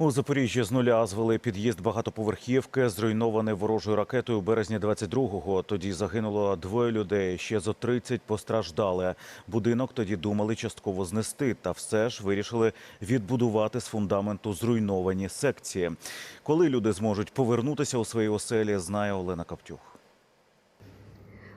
У Запоріжжі з нуля звели під'їзд багатоповерхівки, зруйнований ворожою ракетою у березні 22-го. Тоді загинуло двоє людей, ще зо 30 постраждали. Будинок тоді думали частково знести, та все ж вирішили відбудувати з фундаменту зруйновані секції. Коли люди зможуть повернутися у свої оселі, знає Олена Каптюх.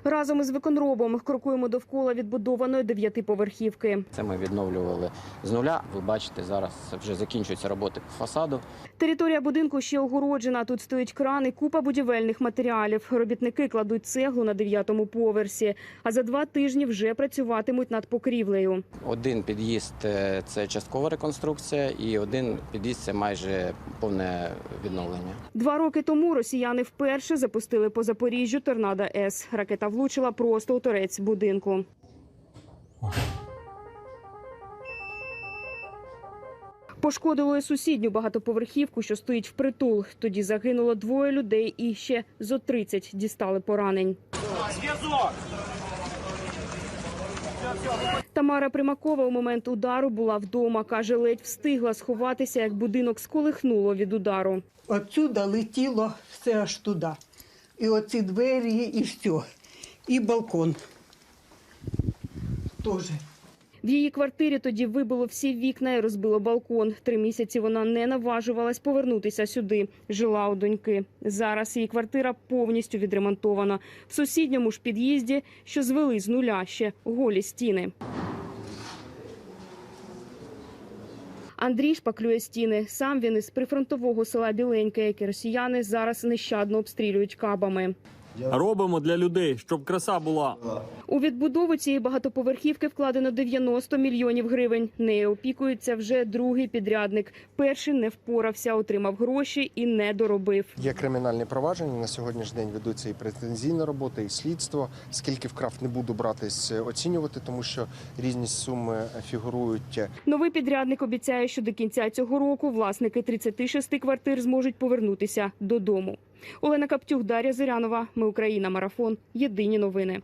Разом із виконробом крокуємо довкола відбудованої дев'ятиповерхівки. Це ми відновлювали з нуля. Ви бачите, зараз вже закінчуються роботи по фасаду. Територія будинку ще огороджена. Тут стоїть кран і купа будівельних матеріалів. Робітники кладуть цеглу на дев'ятому поверсі. А за два тижні вже працюватимуть над покрівлею. Один під'їзд це часткова реконструкція, і один під'їзд це майже повне відновлення. Два роки тому росіяни вперше запустили по Запоріжжю торнадо С. Ракета влучила просто у торець будинку. Пошкодило сусідню багатоповерхівку, що стоїть впритул. Тоді загинуло двоє людей і ще зо 30 дістали поранень. Тамара Примакова у момент удару була вдома. Каже, ледь встигла сховатися, як будинок сколихнуло від удару. Отсюда летіло все аж туди. І оці двері, і все. І балкон. Теж. В її квартирі тоді вибило всі вікна і розбило балкон. Три місяці вона не наважувалась повернутися сюди. Жила у доньки. Зараз її квартира повністю відремонтована. В сусідньому ж під'їзді, що звели з нуля ще голі стіни. Андрій шпаклює стіни. Сам він із прифронтового села Біленьке, яке росіяни зараз нещадно обстрілюють кабами. Робимо для людей, щоб краса була. У відбудову цієї багатоповерхівки вкладено 90 мільйонів гривень. Нею опікується вже другий підрядник. Перший не впорався, отримав гроші і не доробив. Є кримінальні провадження. На сьогоднішній день ведуться і претензійна робота, і слідство. Скільки вкрав не буду братись е, оцінювати, тому що різні суми фігурують. Новий підрядник обіцяє, що до кінця цього року власники 36 квартир зможуть повернутися додому. Олена Каптюх, Дар'я Зирянова. Ми Україна. Марафон. Єдині новини.